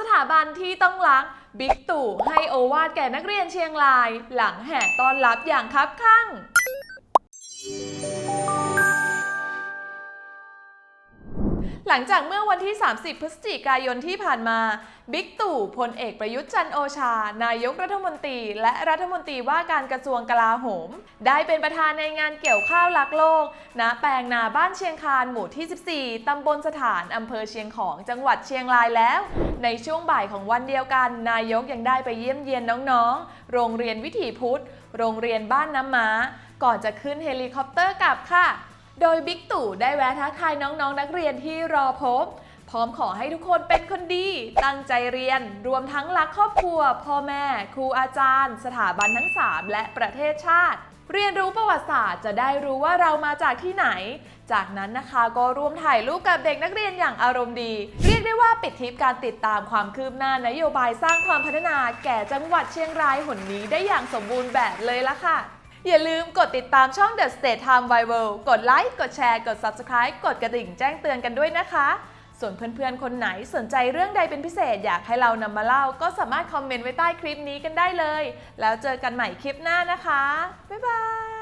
สถาบันที่ต้องล้างบิ๊กตู่ให้โอวาดแก่นักเรียนเชียงราย หลังแห่ต้อนรับอย่างคับคั่ง หลังจากเมื่อวันที่ 30 พฤศจิกายนที่ผ่านมา บิ๊กตู่พลเอกประยุทธ์จันโอชา นายกรัฐมนตรี และรัฐมนตรีว่าการกระทรวงกลาโหม ได้เป็นประธานในงานเกี่ยวข้าวรักโลก ณ แปลงนาบ้านเชียงคานหมู่ที่ 14 ตำบลสถาน อำเภอเชียงของ จังหวัดเชียงรายแล้ว ในช่วงบ่ายของวันเดียวกัน นายกยังได้ไปเยี่ยมเยียนน้องๆ โรงเรียนวิถีพุทธ โรงเรียนบ้านน้ำม้า ก่อนจะขึ้นเฮลิคอปเตอร์กลับค่ะ โดยบิ๊กตู่ได้แวะทักทายน้องๆนักเรียนที่รอพบ พร้อมขอให้ทุกคนเป็นคนดี ตั้งใจเรียน รวมทั้งรักครอบครัว พ่อแม่ ครูอาจารย์ สถาบันทั้ง 3 และประเทศชาติ เรียนรู้ประวัติศาสตร์จะได้รู้ว่าเรามาจากที่ไหน จากนั้นนะคะก็ร่วมถ่ายรูปกับเด็กนักเรียนอย่างอารมณ์ดี เรียกได้ว่าปิดทริปการติดตามความคืบหน้านโยบายสร้างความพัฒนา แก่จังหวัดเชียงรายหนนี้ได้อย่างสมบูรณ์แบบเลยละค่ะ อย่าลืมกดติดตามช่อง The State Time Viral กดไลค์ กดแชร์ กด Subscribe กดกระดิ่งแจ้งเตือนกันด้วยนะคะ ส่วนเพื่อนๆ คนไหนสนใจเรื่องใดเป็นพิเศษอยากให้เรานำมาเล่า ก็สามารถคอมเมนต์ไว้ใต้คลิปนี้กันได้เลย แล้วเจอกันใหม่คลิปหน้านะคะ บ๊ายบาย